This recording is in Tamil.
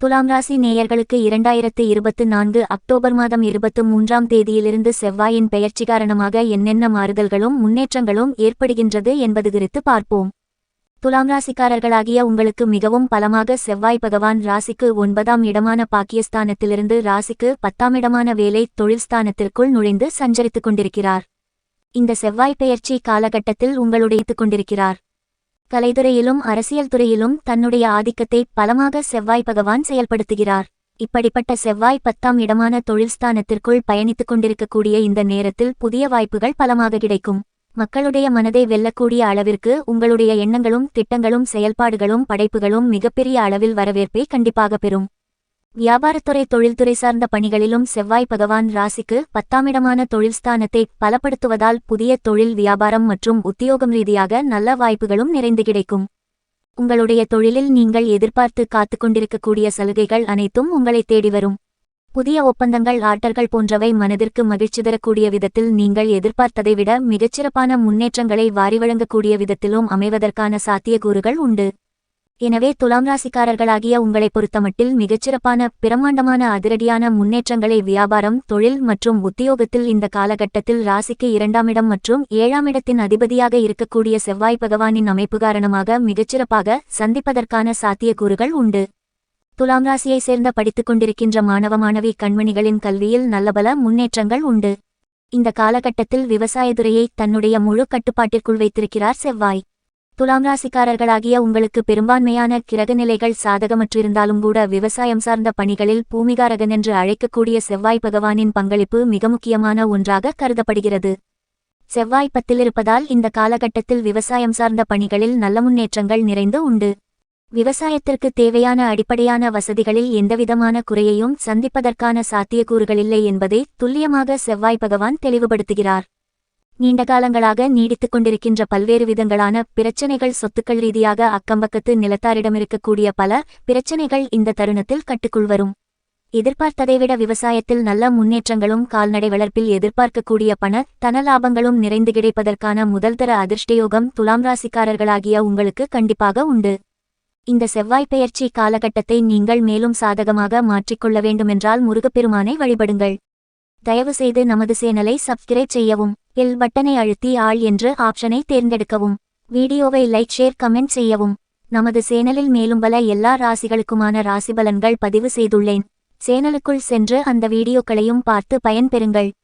துலாம் ராசி நேயர்களுக்கு இரண்டாயிரத்து இருபத்து நான்கு அக்டோபர் மாதம் இருபத்து மூன்றாம் தேதியிலிருந்து செவ்வாயின் பெயர்ச்சி காரணமாக என்னென்ன மாறுதல்களும் முன்னேற்றங்களும் ஏற்படுகின்றது என்பது குறித்து பார்ப்போம். துலாம் ராசிக்காரர்களாகிய உங்களுக்கு மிகவும் பலமாக செவ்வாய் பகவான் ராசிக்கு ஒன்பதாம் இடமான பாக்கியஸ்தானத்திலிருந்து ராசிக்கு பத்தாம் இடமான வேலை தொழில்ஸ்தானத்திற்குள் நுழைந்து சஞ்சரித்துக் கொண்டிருக்கிறார். இந்த செவ்வாய் பெயர்ச்சி காலகட்டத்தில் உங்களுடைத்துக் கொண்டிருக்கிறார். கலைத்துறையிலும் அரசியல் துறையிலும் தன்னுடைய ஆதிக்கத்தை பலமாக செவ்வாய் பகவான் செயல்படுத்துகிறார். இப்படிப்பட்ட செவ்வாய் பத்தாம் இடமான தொழில்ஸ்தானத்திற்குள் பயணித்துக் கொண்டிருக்கக்கூடிய இந்த நேரத்தில் புதிய வாய்ப்புகள் பலமாக கிடைக்கும். மக்களுடைய மனதை வெல்லக்கூடிய அளவிற்கு உங்களுடைய எண்ணங்களும் திட்டங்களும் செயல்பாடுகளும் படைப்புகளும் மிகப்பெரிய அளவில் வரவேற்பை கண்டிப்பாக பெறும். வியாபாரத்துறை தொழில்துறை சார்ந்த பணிகளிலும் செவ்வாய் பகவான் ராசிக்கு பத்தாமிடமான தொழில் ஸ்தானத்தை பலப்படுத்துவதால் புதிய தொழில் வியாபாரம் மற்றும் உத்தியோகம் ரீதியாக நல்ல வாய்ப்புகளும் நிறைந்து கிடைக்கும். உங்களுடைய தொழிலில் நீங்கள் எதிர்பார்த்து காத்துக் கொண்டிருக்கக்கூடிய சலுகைகள் அனைத்தும் உங்களை தேடி வரும். புதிய ஒப்பந்தங்கள் ஆட்டர்கள் போன்றவை மனதிற்கு மகிழ்ச்சி தரக்கூடிய விதத்தில் நீங்கள் எதிர்பார்த்ததை விட மிகச்சிறப்பான முன்னேற்றங்களை வாரி வழங்கக்கூடிய விதத்திலும் அமைவதற்கான சாத்தியக்கூறுகள் உண்டு. எனவே துலாம் ராசிக்காரர்களாகிய உங்களை பொறுத்தமட்டில் மிகச்சிறப்பான பிரம்மாண்டமான அதிரடியான முன்னேற்றங்களை வியாபாரம் தொழில் மற்றும் உத்தியோகத்தில் இந்த காலகட்டத்தில் ராசிக்கு இரண்டாம் இடம் மற்றும் ஏழாம் இடத்தின் அதிபதியாக இருக்கக்கூடிய செவ்வாய் பகவானின் அமைப்பு காரணமாக மிகச்சிறப்பாக சந்திப்பதற்கான சாத்தியக்கூறுகள் உண்டு. துலாம் ராசியை சேர்ந்த படித்துக் கொண்டிருக்கின்ற மாணவ மாணவி கண்மணிகளின் கல்வியில் நல்லபல முன்னேற்றங்கள் உண்டு. இந்த காலகட்டத்தில் விவசாயத்துறையை தன்னுடைய முழு கட்டுப்பாட்டிற்குள் வைத்திருக்கிறார் செவ்வாய். துலாம் ராசிக்காரர்களாகிய உங்களுக்கு பெரும்பான்மையான கிரகநிலைகள் சாதகமற்றிருந்தாலும் கூட விவசாயம் சார்ந்த பணிகளில் பூமிகாரகன் என்று அழைக்கக்கூடிய செவ்வாய் பகவானின் பங்களிப்பு மிக முக்கியமான ஒன்றாக கருதப்படுகிறது. செவ்வாய் பத்திலிருப்பதால் இந்த காலகட்டத்தில் விவசாயம் சார்ந்த பணிகளில் நல்ல முன்னேற்றங்கள் நிறைந்து உண்டு. விவசாயத்திற்கு தேவையான அடிப்படையான வசதிகளில் எந்தவிதமான குறையையும் சந்திப்பதற்கான சாத்தியக்கூறுகளில்லை என்பதை துல்லியமாக செவ்வாய் பகவான் தெளிவுபடுத்துகிறார். நீண்ட காலங்களாக நீடித்துக் கொண்டிருக்கின்ற பல்வேறு விதங்களான பிரச்சனைகள் சொத்துக்கள் ரீதியாக அக்கம்பக்கத்து நிலத்தாரிடமிருக்கக்கூடிய பல பிரச்சனைகள் இந்த தருணத்தில் கட்டுக்குள் வரும். எதிர்பார்த்ததைவிட விவசாயத்தில் நல்ல முன்னேற்றங்களும் கால்நடை வளர்ப்பில் எதிர்பார்க்கக்கூடிய பண தன லாபங்களும் நிறைந்து கிடைப்பதற்கான முதல்தர அதிர்ஷ்டயோகம் துலாம் ராசிக்காரர்களாகிய உங்களுக்கு கண்டிப்பாக உண்டு. இந்த செவ்வாய் பெயர்ச்சி காலகட்டத்தை நீங்கள் மேலும் சாதகமாக மாற்றிக்கொள்ள வேண்டுமென்றால் முருகப்பெருமானை வழிபடுங்கள். தயவுசெய்து நமது சேனலை சப்ஸ்கிரைப் செய்யவும் எல் பட்டனை அழுத்தி ஆள் என்று ஆப்ஷனை தேர்ந்தெடுக்கவும். வீடியோவை லைக் ஷேர் கமெண்ட் செய்யவும். நமது சேனலில் மேலும் பல எல்லா ராசிகளுக்குமான ராசிபலன்கள் பதிவு செய்துள்ளேன். சேனலுக்குள் சென்று அந்த வீடியோக்களையும் பார்த்து பயன்பெறுங்கள்.